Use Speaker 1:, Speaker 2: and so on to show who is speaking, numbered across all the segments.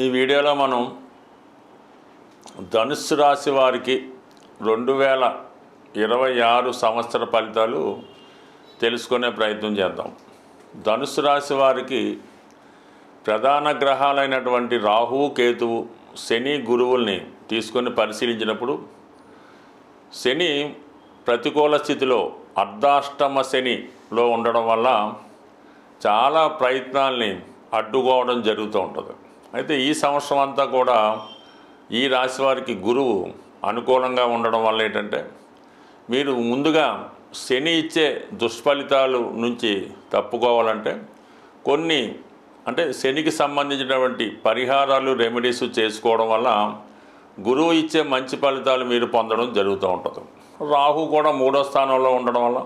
Speaker 1: ఈ వీడియోలో మనం ధనుస్సు రాశి వారికి రెండు వేల ఇరవై ఆరు సంవత్సర ఫలితాలు తెలుసుకునే ప్రయత్నం చేద్దాం. ధనుస్సు రాశి వారికి ప్రధాన గ్రహాలైనటువంటి రాహువు కేతువు శని గురువుల్ని తీసుకొని పరిశీలించినప్పుడు శని ప్రతికూల స్థితిలో అర్ధాష్టమ శనిలో ఉండడం వల్ల చాలా ప్రయత్నాల్ని అడ్డుకోవడం జరుగుతూ ఉంటుంది. అయితే ఈ సంవత్సరం అంతా కూడా ఈ రాశి వారికి గురువు అనుకూలంగా ఉండడం వల్ల ఏంటంటే మీరు ముందుగా శని ఇచ్చే దుష్ఫలితాలు నుంచి తప్పుకోవాలంటే కొన్ని అంటే శనికి సంబంధించినటువంటి పరిహారాలు రెమెడీస్ చేసుకోవడం వల్ల గురువు ఇచ్చే మంచి ఫలితాలు మీరు పొందడం జరుగుతూ ఉంటుంది. రాహు కూడా మూడో స్థానంలో ఉండడం వల్ల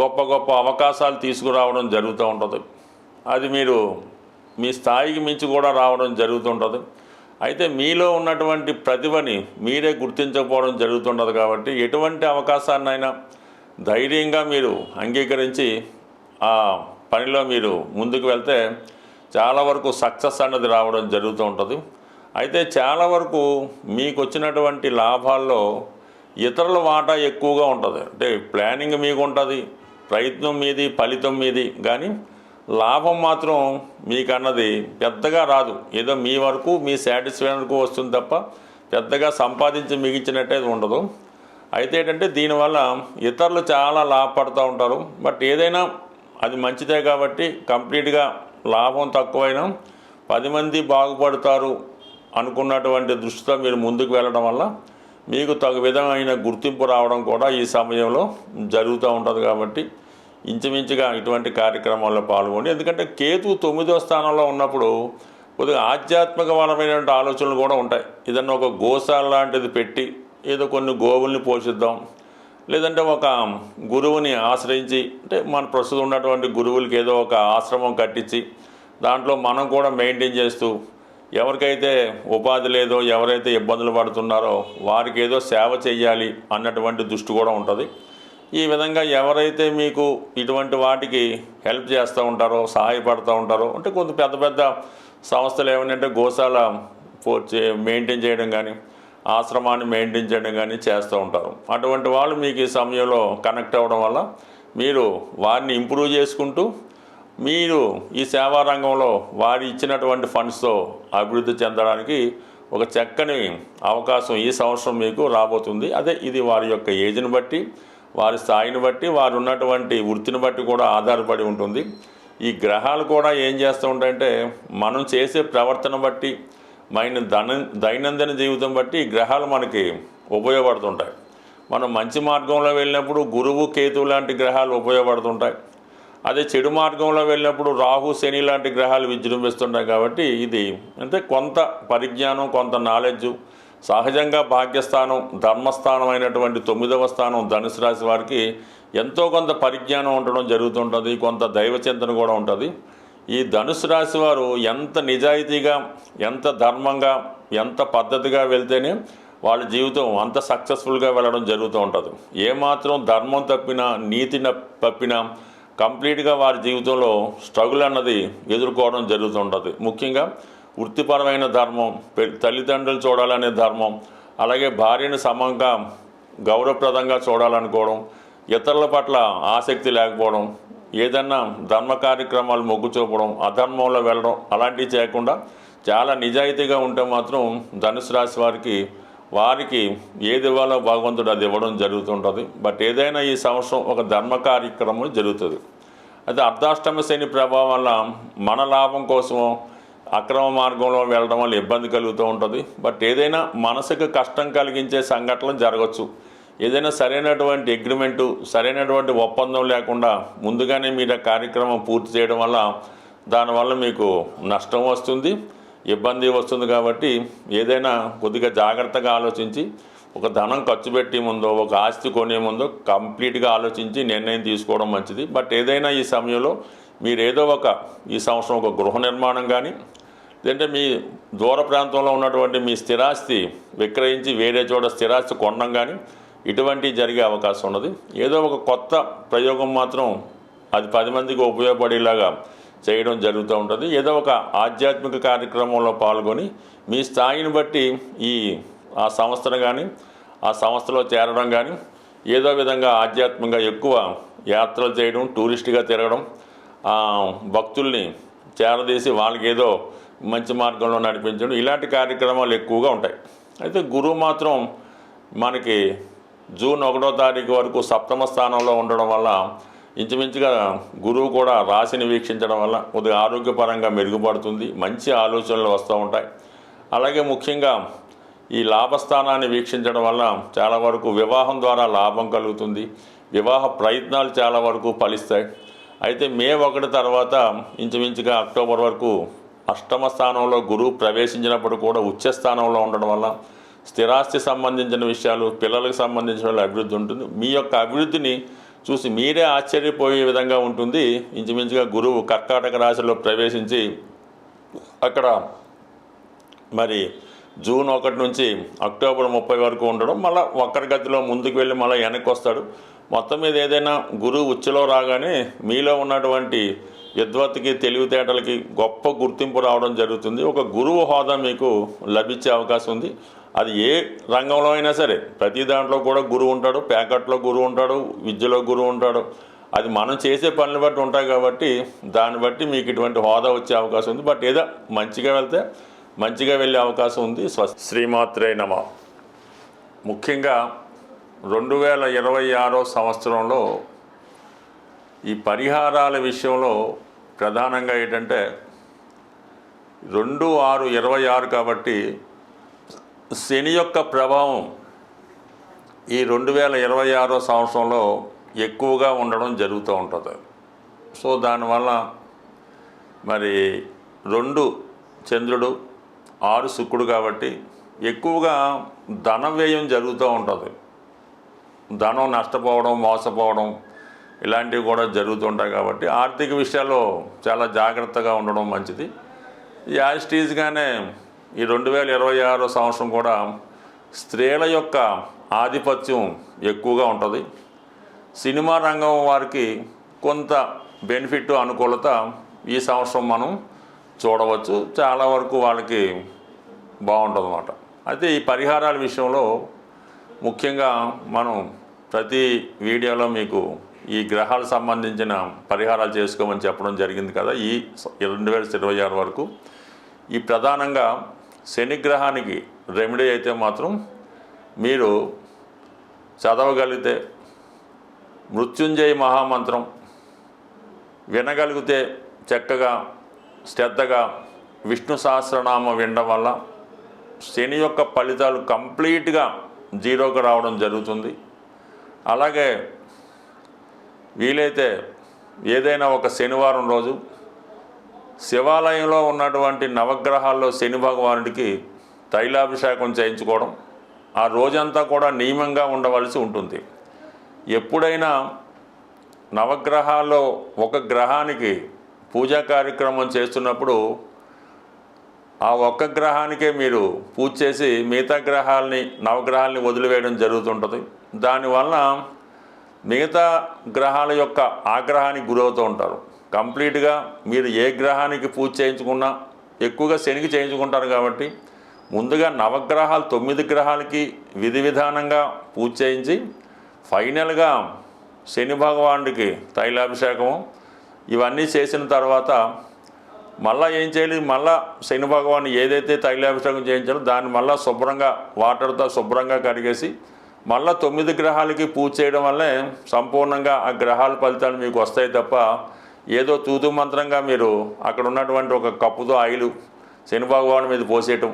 Speaker 1: గొప్ప గొప్ప అవకాశాలు తీసుకురావడం జరుగుతూ ఉంటుంది. అది మీరు మీ స్థాయికి మించి కూడా రావడం జరుగుతుంటుంది. అయితే మీలో ఉన్నటువంటి ప్రతిభని మీరే గుర్తించకపోవడం జరుగుతుంటుంది కాబట్టి ఎటువంటి అవకాశాన్నైనా ధైర్యంగా మీరు అంగీకరించి ఆ పనిలో మీరు ముందుకు వెళ్తే చాలా వరకు సక్సెస్ అన్నది రావడం జరుగుతూ ఉంటుంది అయితే చాలా వరకు మీకు వచ్చినటువంటి లాభాల్లో ఇతరుల వాటా ఎక్కువగా ఉంటుంది. అంటే ప్లానింగ్ మీకు ఉంటుంది ప్రయత్నం మీది ఫలితం మీది కానీ లాభం మాత్రం మీకన్నది పెద్దగా రాదు. ఏదో మీ వరకు మీ సాటిస్ఫాక్షన్ వరకు వస్తుంది తప్ప పెద్దగా సంపాదించి మిగిల్చినట్టే ఉండదు. అయితే ఏంటంటే దీనివల్ల ఇతరులు చాలా లాభపడుతూ ఉంటారు. బట్ ఏదైనా అది మంచిదే కాబట్టి కంప్లీట్గా లాభం తక్కువైనా పది మంది బాగుపడతారు అనుకున్నటువంటి దృష్టితో మీరు ముందుకు వెళ్ళడం వల్ల మీకు తగు విధమైన గుర్తింపు రావడం కూడా ఈ సమయంలో జరుగుతూ ఉంటుంది కాబట్టి ఇంచుమించుగా ఇటువంటి కార్యక్రమాల్లో పాల్గొండి. ఎందుకంటే కేతు తొమ్మిదో స్థానంలో ఉన్నప్పుడు కొద్దిగా ఆధ్యాత్మికపరమైనటువంటి ఆలోచనలు కూడా ఉంటాయి. ఏదన్నా ఒక గోశాల లాంటిది పెట్టి ఏదో కొన్ని గోవుల్ని పోషిద్దాం లేదంటే ఒక గురువుని ఆశ్రయించి అంటే మన ప్రస్తుతం ఉన్నటువంటి గురువులకి ఏదో ఒక ఆశ్రమం కట్టించి దాంట్లో మనం కూడా మెయింటైన్ చేస్తూ ఎవరికైతే ఉపాధి లేదో ఎవరైతే ఇబ్బందులు పడుతున్నారో వారికి ఏదో సేవ చేయాలి అన్నటువంటి దృష్టి కూడా ఉంటుంది. ఈ విధంగా ఎవరైతే మీకు ఇటువంటి వాటికి హెల్ప్ చేస్తూ ఉంటారో సహాయపడుతూ ఉంటారో అంటే కొంత పెద్ద పెద్ద సంస్థలు ఏమనంటే గోశాల పో- మెయింటైన్ చేయడం కానీ ఆశ్రమాన్ని మెయింటైన్ చేయడం కానీ చేస్తూ ఉంటారు. అటువంటి వాళ్ళు మీకు ఈ సమయంలో కనెక్ట్ అవ్వడం వల్ల మీరు వారిని ఇంప్రూవ్ చేసుకుంటూ మీరు ఈ సేవా రంగంలో వారి ఇచ్చినటువంటి ఫండ్స్తో అభివృద్ధి చెందడానికి ఒక చక్కని అవకాశం ఈ సంవత్సరం మీకు రాబోతుంది. అదే ఇది వారి యొక్క ఏజ్ని బట్టి వారి స్థాయిని బట్టి వారు ఉన్నటువంటి వృత్తిని బట్టి కూడా ఆధారపడి ఉంటుంది. ఈ గ్రహాలు కూడా ఏం చేస్తూ ఉంటాయంటే మనం చేసే ప్రవర్తన బట్టి మన దన దైనందిన జీవితం బట్టి ఈ గ్రహాలు మనకి ఉపయోగపడుతుంటాయి. మనం మంచి మార్గంలో వెళ్ళినప్పుడు గురువు కేతు లాంటి గ్రహాలు ఉపయోగపడుతుంటాయి. అదే చెడు మార్గంలో వెళ్ళినప్పుడు రాహు శని లాంటి గ్రహాలు విజృంభిస్తుంటాయి కాబట్టి ఇది అంటే కొంత పరిజ్ఞానం కొంత నాలెడ్జు సహజంగా భాగ్యస్థానం ధర్మస్థానం అయినటువంటి తొమ్మిదవ స్థానం ధనుసు రాశి వారికి ఎంతో కొంత పరిజ్ఞానం ఉండడం జరుగుతుంటుంది కొంత దైవ చింతన కూడా ఉంటుంది. ఈ ధనుసు రాశి వారు ఎంత నిజాయితీగా ఎంత ధర్మంగా ఎంత పద్ధతిగా వెళ్తేనే వాళ్ళ జీవితం అంత సక్సెస్ఫుల్గా వెళ్ళడం జరుగుతూ ఉంటుంది. ఏమాత్రం ధర్మం తప్పినా నీతి తప్పినా కంప్లీట్గా వారి జీవితంలో స్ట్రగుల్ అన్నది ఎదుర్కోవడం జరుగుతుంటుంది ముఖ్యంగా వృత్తిపరమైన ధర్మం పె- తల్లిదండ్రులు చూడాలనే ధర్మం అలాగే భార్యను సమంగా గౌరవప్రదంగా చూడాలనుకోవడం ఇతరుల పట్ల ఆసక్తి లేకపోవడం ఏదన్నా ధర్మ కార్యక్రమాలు మొగ్గు చూపడం అధర్మంలో వెళ్ళడం అలాంటివి చేయకుండా చాలా నిజాయితీగా ఉంటే మాత్రం ధనుసు రాశి వారికి వారికి ఏది ఇవ్వాలో భగవంతుడు అది ఇవ్వడం జరుగుతుంటుంది. బట్ ఏదైనా ఈ సంవత్సరం ఒక ధర్మ కార్యక్రమం జరుగుతుంది. అయితే అర్ధాష్టమ శని ప్రభావం వల్ల మన లాభం కోసమో అక్రమ మార్గంలో వెళ్ళడం వల్ల ఇబ్బంది కలుగుతూ ఉంటుంది. బట్ ఏదైనా మనసుకు కష్టం కలిగించే సంఘటనలు జరగచ్చు. ఏదైనా సరైనటువంటి అగ్రిమెంటు సరైనటువంటి ఒప్పందం లేకుండా ముందుగానే మీరు ఆ కార్యక్రమం పూర్తి చేయడం వల్ల దానివల్ల మీకు నష్టం వస్తుంది ఇబ్బంది వస్తుంది కాబట్టి ఏదైనా కొద్దిగా జాగ్రత్తగా ఆలోచించి ఒక ధనం ఖర్చు పెట్టే ముందో ఒక ఆస్తి కొనే ముందో కంప్లీట్గా ఆలోచించి నిర్ణయం తీసుకోవడం మంచిది. బట్ ఏదైనా ఈ సమయంలో మీరు ఏదో ఒక ఈ సంవత్సరం ఒక గృహ నిర్మాణం కానీ లేదంటే మీ దూర ప్రాంతంలో ఉన్నటువంటి మీ స్థిరాస్తి విక్రయించి వేరే చోట స్థిరాస్తి కొనడం కానీ ఇటువంటి జరిగే అవకాశం ఉన్నది. ఏదో ఒక కొత్త ప్రయోగం మాత్రం అది పది మందికి ఉపయోగపడేలాగా చేయడం జరుగుతూ ఉంటుంది. ఏదో ఒక ఆధ్యాత్మిక కార్యక్రమంలో పాల్గొని మీ స్థాయిని బట్టి ఈ ఆ సంస్థను కానీ ఆ సంస్థలో చేరడం కానీ ఏదో విధంగా ఆధ్యాత్మికంగా ఎక్కువ యాత్రలు చేయడం టూరిస్ట్గా తిరగడం ఆ, భక్తుల్ని చేరదీసి వాళ్ళకి ఏదో మంచి మార్గంలో నడిపించడం. ఇలాంటి కార్యక్రమాలు ఎక్కువగా ఉంటాయి. అయితే గురువు మాత్రం మనకి జూన్ ఒకటో తారీఖు వరకు సప్తమ స్థానంలో ఉండడం వల్ల ఇంచుమించుగా గురువు కూడా రాశిని వీక్షించడం వల్ల కొద్దిగా ఆరోగ్యపరంగా మెరుగుపడుతుంది. మంచి ఆలోచనలు వస్తూ ఉంటాయి. అలాగే ముఖ్యంగా ఈ లాభస్థానాన్ని వీక్షించడం వల్ల చాలా వరకు వివాహం ద్వారా లాభం కలుగుతుంది. వివాహ ప్రయత్నాలు చాలా వరకు ఫలిస్తాయి. అయితే మే ఒకటి తర్వాత ఇంచుమించుగా అక్టోబర్ వరకు అష్టమ స్థానంలో గురువు ప్రవేశించినప్పుడు కూడా ఉచ్చ స్థానంలో ఉండడం వల్ల స్థిరాస్తి సంబంధించిన విషయాలు పిల్లలకు సంబంధించిన అభివృద్ధి ఉంటుంది. మీ యొక్క అభివృద్ధిని చూసి మీరే ఆశ్చర్యపోయే విధంగా ఉంటుంది. ఇంచుమించుగా గురువు కర్కాటక రాశిలో ప్రవేశించి అక్కడ మరి జూన్ ఒకటి నుంచి అక్టోబర్ ముప్పై వరకు ఉండడం మళ్ళీ ఒక్కరి గతిలో ముందుకు వెళ్ళి మళ్ళీ వెనక్కి వస్తాడు. మొత్తం మీద ఏదైనా గురువు ఉచ్చులో రాగానే మీలో ఉన్నటువంటి విద్వత్తుకి తెలివితేటలకి గొప్ప గుర్తింపు రావడం జరుగుతుంది. ఒక గురువు హోదా మీకు లభించే అవకాశం ఉంది. అది ఏ రంగంలో అయినా సరే ప్రతి దాంట్లో కూడా గురువు ఉంటాడు ప్యాకెట్లో గురువు ఉంటాడు విద్యలో గురువు ఉంటాడు. అది మనం చేసే పనులు బట్టి ఉంటాయి కాబట్టి దాన్ని బట్టి మీకు ఇటువంటి హోదా వచ్చే అవకాశం ఉంది. బట్ ఏదో మంచిగా వెళ్తే మంచిగా వెళ్ళే అవకాశం ఉంది. స్వ శ్రీమాత్రే నమ. ముఖ్యంగా రెండు వేల ఇరవై ఆరో సంవత్సరంలో ఈ పరిహారాల విషయంలో ప్రధానంగా ఏంటంటే రెండు ఆరు ఇరవై ఆరు కాబట్టి శని యొక్క ప్రభావం ఈ రెండు వేల ఇరవై ఆరో సంవత్సరంలో ఎక్కువగా ఉండడం జరుగుతూ ఉంటుంది. సో దానివల్ల మరి రెండు చంద్రుడు ఆరు శుక్రుడు కాబట్టి ఎక్కువగా ధన వ్యయం జరుగుతూ ఉంటుంది. ధనం నష్టపోవడం మోసపోవడం ఇలాంటివి కూడా జరుగుతుంటాయి కాబట్టి ఆర్థిక విషయాల్లో చాలా జాగ్రత్తగా ఉండడం మంచిది. యాజిటీజ్గానే ఈ రెండు వేల ఇరవై ఆరో సంవత్సరం కూడా స్త్రీల యొక్క ఆధిపత్యం ఎక్కువగా ఉంటుంది. సినిమా రంగం వారికి కొంత బెనిఫిట్ అనుకూలత ఈ సంవత్సరం మనం చూడవచ్చు. చాలా వరకు వాళ్ళకి బాగుంటుంది అన్నమాట అయితే ఈ పరిహారాల విషయంలో ముఖ్యంగా మనం ప్రతి వీడియోలో మీకు ఈ గ్రహాలకు సంబంధించిన పరిహారాలు చేసుకోమని చెప్పడం జరిగింది కదా ఈ రెండు వేల ఇరవై ఆరు వరకు. ఈ ప్రధానంగా శని గ్రహానికి రెమెడీ అయితే మాత్రం మీరు చదవగలిగితే మృత్యుంజయ మహామంత్రం వినగలిగితే చక్కగా శ్రద్ధగా విష్ణు సహస్రనామం వినడం వల్ల శని యొక్క ఫలితాలు కంప్లీట్గా జీరోకు రావడం జరుగుతుంది. అలాగే వీలైతే ఏదైనా ఒక శనివారం రోజు శివాలయంలో ఉన్నటువంటి నవగ్రహాల్లో శని భగవానుడికి తైలాభిషేకం చేయించుకోవడం ఆ రోజంతా కూడా నియమంగా ఉండవలసి ఉంటుంది. ఎప్పుడైనా నవగ్రహాల్లో ఒక గ్రహానికి పూజా కార్యక్రమం చేస్తున్నప్పుడు ఆ ఒక్క గ్రహానికే మీరు పూజ చేసి మిగతా గ్రహాలని నవగ్రహాలని వదిలివేయడం జరుగుతుంటుంది. దానివల్ల మిగతా గ్రహాల యొక్క ఆగ్రహానికి గురవుతూ ఉంటారు. కంప్లీట్గా మీరు ఏ గ్రహానికి పూజ చేయించుకున్నా ఎక్కువగా శనికి చేయించుకుంటారు కాబట్టి ముందుగా నవగ్రహాలు తొమ్మిది గ్రహాలకి విధి విధానంగా పూజ చేయించి ఫైనల్గా శని భగవానుడికి తైలాభిషేకము ఇవన్నీ చేసిన తర్వాత మళ్ళా ఏం చేయాలి? మళ్ళా శని భగవాన్ ఏదైతే తైలాభిషేకం చేయించాలో దాన్ని మళ్ళీ శుభ్రంగా వాటర్తో శుభ్రంగా కడిగేసి మళ్ళా తొమ్మిది గ్రహాలకి పూజ చేయడం వల్లే సంపూర్ణంగా ఆ గ్రహాల ఫలితాలు మీకు వస్తాయి తప్ప ఏదో తూతు మంత్రంగా మీరు అక్కడ ఉన్నటువంటి ఒక కప్పుతో ఆయిల్ శని భగవాన్ మీద పోసేయటం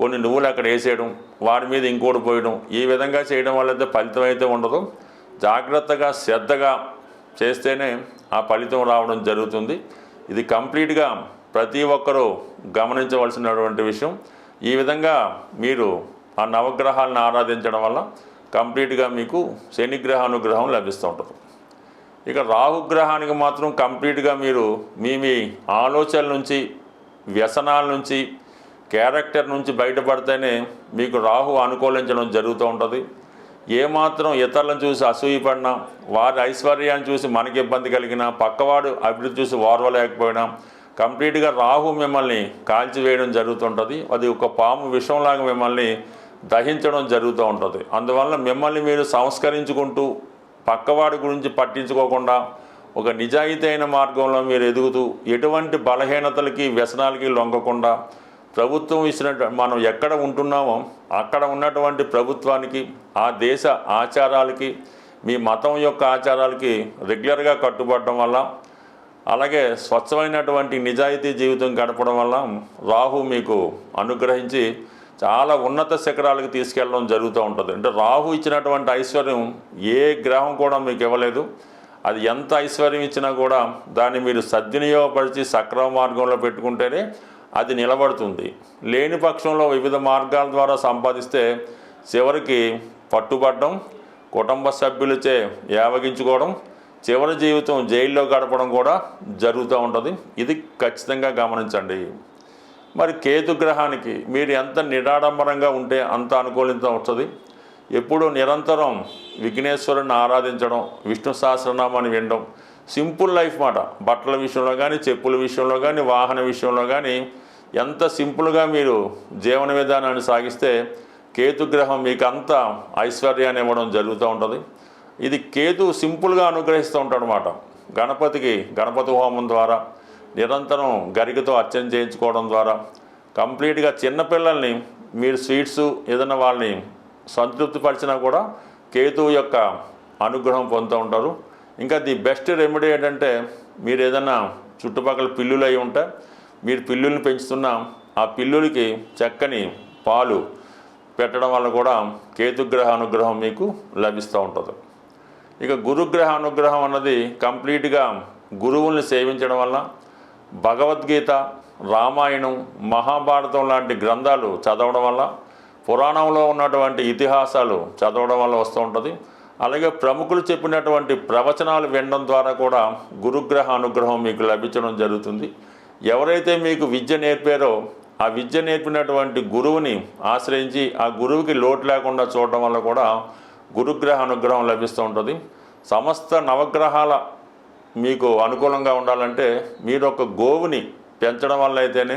Speaker 1: కొన్ని నువ్వులు అక్కడ వేసేయడం వాడి మీద ఇంకోటి పోయడం ఈ విధంగా చేయడం వల్ల అయితే ఫలితం అయితే ఉండదు. జాగ్రత్తగా శ్రద్ధగా చేస్తేనే ఆ ఫలితం రావడం జరుగుతుంది. ఇది కంప్లీట్గా ప్రతి ఒక్కరూ గమనించవలసినటువంటి విషయం. ఈ విధంగా మీరు ఆ నవగ్రహాలను ఆరాధించడం వల్ల కంప్లీట్గా మీకు శనిగ్రహ అనుగ్రహం లభిస్తూ ఉంటుంది. ఇక రాహుగ్రహానికి మాత్రం కంప్లీట్గా మీరు మీ మీ ఆలోచనల నుంచి వ్యసనాల నుంచి క్యారెక్టర్ నుంచి బయటపడితేనే మీకు రాహు అనుకూలించడం జరుగుతూ ఉంటుంది. ఏమాత్రం ఇతరులను చూసి అసూయపడినా వారి ఐశ్వర్యాన్ని చూసి మనకి ఇబ్బంది కలిగినా పక్కవాడు అభివృద్ధి చూసి ఓర్వలేకపోయినా కంప్లీట్గా రాహు మిమ్మల్ని కాల్చివేయడం జరుగుతుంటుంది అది ఒక పాము విషంలాగా మిమ్మల్ని దహించడం జరుగుతూ ఉంటుంది. అందువల్ల మిమ్మల్ని మీరు సంస్కరించుకుంటూ పక్కవాడి గురించి పట్టించుకోకుండా ఒక నిజాయితీ అయిన మార్గంలో మీరు ఎదుగుతూ ఎటువంటి బలహీనతలకి వ్యసనాలకి లొంగకుండా ప్రభుత్వం ఇచ్చినట్టు మనం ఎక్కడ ఉంటున్నామో అక్కడ ఉన్నటువంటి ప్రభుత్వానికి ఆ దేశ ఆచారాలకి మీ మతం యొక్క ఆచారాలకి రెగ్యులర్గా కట్టుబడటం వల్ల అలాగే స్వచ్ఛమైనటువంటి నిజాయితీ జీవితం గడపడం వల్ల రాహు మీకు అనుగ్రహించి చాలా ఉన్నత శిఖరాలకు తీసుకెళ్ళడం జరుగుతూ ఉంటుంది. అంటే రాహు ఇచ్చినటువంటి ఐశ్వర్యం ఏ గ్రహం కూడా మీకు ఇవ్వలేదు. అది ఎంత ఐశ్వర్యం ఇచ్చినా కూడా దాన్ని మీరు సద్వినియోగపరిచి సక్రమ మార్గంలో పెట్టుకుంటేనే అది నిలబడుతుంది. లేని పక్షంలో వివిధ మార్గాల ద్వారా సంపాదిస్తే చివరికి పట్టుబడడం కుటుంబ సభ్యులచే యావగించుకోవడం చివరి జీవితం జైల్లో గడపడం కూడా జరుగుతూ ఉంటుంది. ఇది ఖచ్చితంగా గమనించండి. మరి కేతు గ్రహానికి మీరు ఎంత నిరాడంబరంగా ఉంటే అంత అనుకూలిత వస్తుంది. ఎప్పుడూ నిరంతరం విఘ్నేశ్వరుని ఆరాధించడం విష్ణు సహస్రనామాన్ని వినడం సింపుల్ లైఫ్ మాట. బట్టల విషయంలో కానీ చెప్పుల విషయంలో కానీ వాహన విషయంలో కానీ ఎంత సింపుల్గా మీరు జీవన విధానాన్ని సాగిస్తే కేతు గ్రహం మీకు అంత ఐశ్వర్యాన్ని ఇవ్వడం జరుగుతూ ఉంటుంది. ఇది కేతు సింపుల్గా అనుగ్రహిస్తూ ఉంటాడు అనమాట గణపతికి గణపతి హోమం ద్వారా నిరంతరం గరికతో అర్చన చేయించుకోవడం ద్వారా కంప్లీట్గా చిన్నపిల్లల్ని మీరు స్వీట్స్ ఏదైనా వాళ్ళని సంతృప్తిపరిచినా కూడా కేతువు యొక్క అనుగ్రహం పొందుతూ ఉంటారు. ఇంకా ది బెస్ట్ రెమెడీ ఏంటంటే మీరు ఏదైనా చుట్టుపక్కల పిల్లులు అయి ఉంటే మీరు పిల్లుల్ని పెంచుతున్న ఆ పిల్లులకి చక్కని పాలు పెట్టడం వల్ల కూడా కేతుగ్రహ అనుగ్రహం మీకు లభిస్తూ ఉంటుంది. ఇక గురుగ్రహ అనుగ్రహం అన్నది కంప్లీట్గా గురువుల్ని సేవించడం వల్ల భగవద్గీత రామాయణం మహాభారతం లాంటి గ్రంథాలు చదవడం వల్ల పురాణంలో ఉన్నటువంటి ఇతిహాసాలు చదవడం వల్ల వస్తూ ఉంటుంది. అలాగే ప్రముఖులు చెప్పినటువంటి ప్రవచనాలు వినడం ద్వారా కూడా గురుగ్రహ అనుగ్రహం మీకు లభించడం జరుగుతుంది. ఎవరైతే మీకు విద్య నేర్పారో ఆ విద్య నేర్పినటువంటి గురువుని ఆశ్రయించి ఆ గురువుకి లోటు లేకుండా చూడడం వల్ల కూడా గురుగ్రహ అనుగ్రహం లభిస్తూ ఉంటుంది. సమస్త నవగ్రహాల మీకు అనుకూలంగా ఉండాలంటే మీరు ఒక గోవుని పెంచడం వల్ల అయితేనే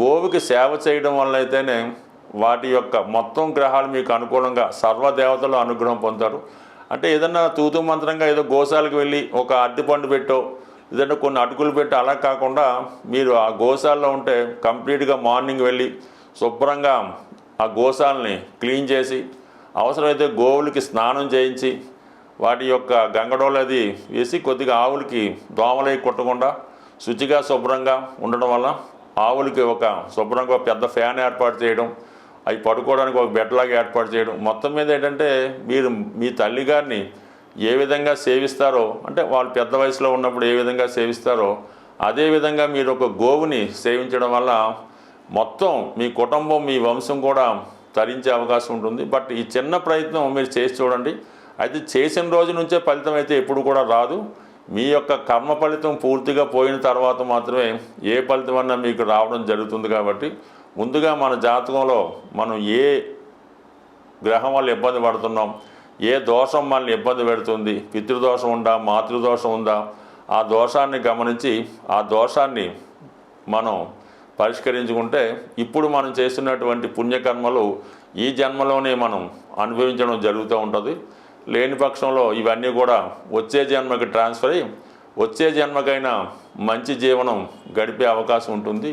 Speaker 1: గోవుకి సేవ చేయడం వల్ల అయితేనే వాటి యొక్క మొత్తం గ్రహాలు మీకు అనుకూలంగా సర్వదేవతలు అనుగ్రహం పొందుతారు. అంటే ఏదన్నా తూతు మంత్రంగా ఏదో గోశాలకు వెళ్ళి ఒక అరటిపండు పెట్టో ఏదైనా కొన్ని అటుకులు పెట్టి అలా కాకుండా మీరు ఆ గోశాలలో ఉంటే కంప్లీట్గా మార్నింగ్ వెళ్ళి శుభ్రంగా ఆ గోశాలని క్లీన్ చేసి అవసరమైతే గోవులకి స్నానం చేయించి వాటి యొక్క గంగడోలు అది వేసి కొద్దిగా ఆవులకి దోమలై కొట్టకుండా శుచిగా శుభ్రంగా ఉండడం వల్ల ఆవులకి ఒక శుభ్రంగా పెద్ద ఫ్యాన్ ఏర్పాటు చేయడం అవి పడుకోవడానికి ఒక బెడ్లాగా ఏర్పాటు చేయడం. మొత్తం మీద ఏంటంటే మీరు మీ తల్లిగారిని ఏ విధంగా సేవిస్తారో అంటే వాళ్ళు పెద్ద వయసులో ఉన్నప్పుడు ఏ విధంగా సేవిస్తారో అదేవిధంగా మీరు ఒక గోవుని సేవించడం వల్ల మొత్తం మీ కుటుంబం మీ వంశం కూడా తరించే అవకాశం ఉంటుంది. బట్ ఈ చిన్న ప్రయత్నం మీరు చేసి చూడండి. అయితే చేసిన రోజు నుంచే ఫలితం అయితే ఎప్పుడు కూడా రాదు. మీ యొక్క కర్మ ఫలితం పూర్తిగా పోయిన తర్వాత మాత్రమే ఏ ఫలితం అన్నా మీకు రావడం జరుగుతుంది కాబట్టి ముందుగా మన జాతకంలో మనం ఏ గ్రహం వల్ల ఇబ్బంది పడుతున్నాం ఏ దోషం మనల్ని ఇబ్బంది పెడుతుంది పితృదోషం ఉందా మాతృదోషం ఉందా ఆ దోషాన్ని గమనించి ఆ దోషాన్ని మనం పరిష్కరించుకుంటే ఇప్పుడు మనం చేస్తున్నటువంటి పుణ్యకర్మలు ఈ జన్మలోనే మనం అనుభవించడం జరుగుతూ ఉంటుంది. లేని పక్షంలో ఇవన్నీ కూడా వచ్చే జన్మకి ట్రాన్స్ఫర్ అయ్యి వచ్చే జన్మకైనా మంచి జీవనం గడిపే అవకాశం ఉంటుంది.